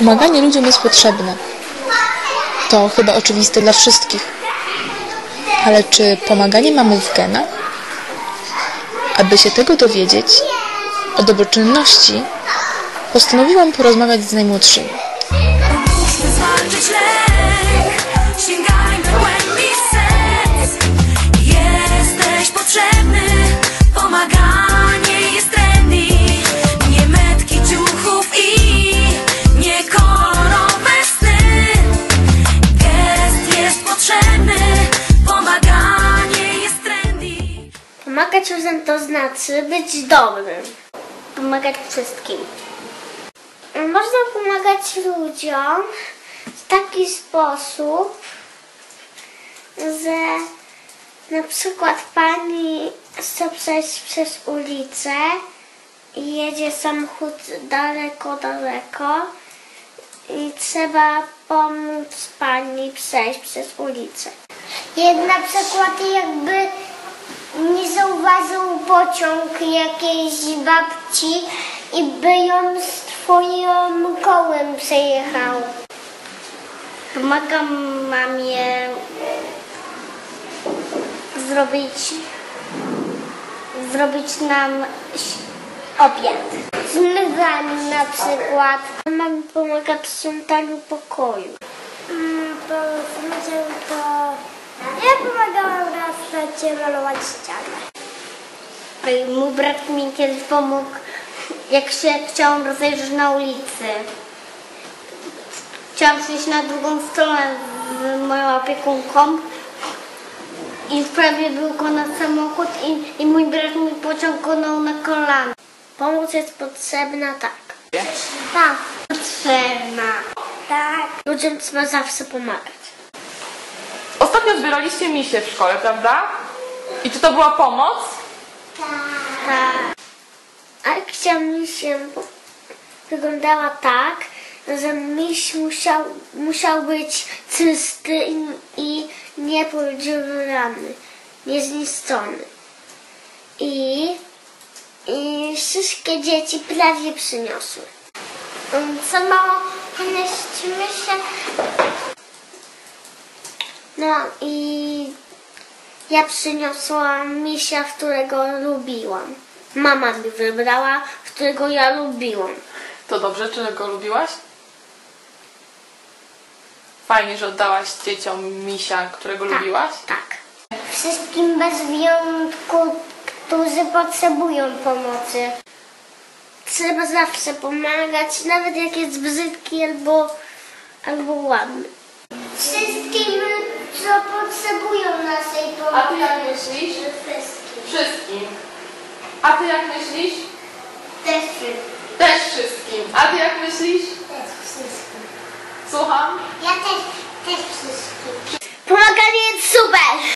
Pomaganie ludziom jest potrzebne. To chyba oczywiste dla wszystkich. Ale czy pomaganie mamy w genach? Aby się tego dowiedzieć, o dobroczynności, postanowiłam porozmawiać z najmłodszymi. Ludziom to znaczy być dobrym. Pomagać wszystkim. Można pomagać ludziom w taki sposób, że na przykład pani chce przejść przez ulicę i jedzie samochód daleko, daleko i trzeba pomóc pani przejść przez ulicę. Jak na przykład jakby nie zauważył pociąg jakiejś babci i by ją z twoim kołem przejechał. Pomagam mamie zrobić zrobić nam obiad. Zmywaniu na przykład. Mam pomaga w sprzątaniu pokoju. Mm, to... Ja pomagałam raz tacie malować ścianę. Mój brat mi kiedyś pomógł, jak się chciałam rozejrzeć na ulicy. Chciałam przyjść na drugą stronę z moją opiekunką i prawie był go na samochód i, i mój brat mi pociągnął na kolana. Pomoc jest potrzebna, tak. Tak. Potrzebna. Tak. Ludziom trzeba zawsze pomagać. Ostatnio zbieraliście misie w szkole, prawda? I czy to była pomoc? Tak. Akcja misiem wyglądała tak, że miś musiał, musiał być czysty i, i niezniszczony. I, I wszystkie dzieci prawie przyniosły. Co mało ponieśćmy się. No i ja przyniosłam misia, którego lubiłam. Mama mi wybrała, którego ja lubiłam. To dobrze, czy go lubiłaś? Fajnie, że oddałaś dzieciom misia, którego lubiłaś. Tak. Wszystkim bez wyjątku, którzy potrzebują pomocy. Trzeba zawsze pomagać, nawet jak jest brzydki albo, albo ładny. Potrzebują naszej pomocy. A ty jak myślisz? Wszystkim. Wszystkim. A ty jak myślisz? Też wszystkim. Też wszystkim. A ty jak myślisz? Też wszystkim. Słucham? Ja też, też wszystkim. Pomaganie jest super!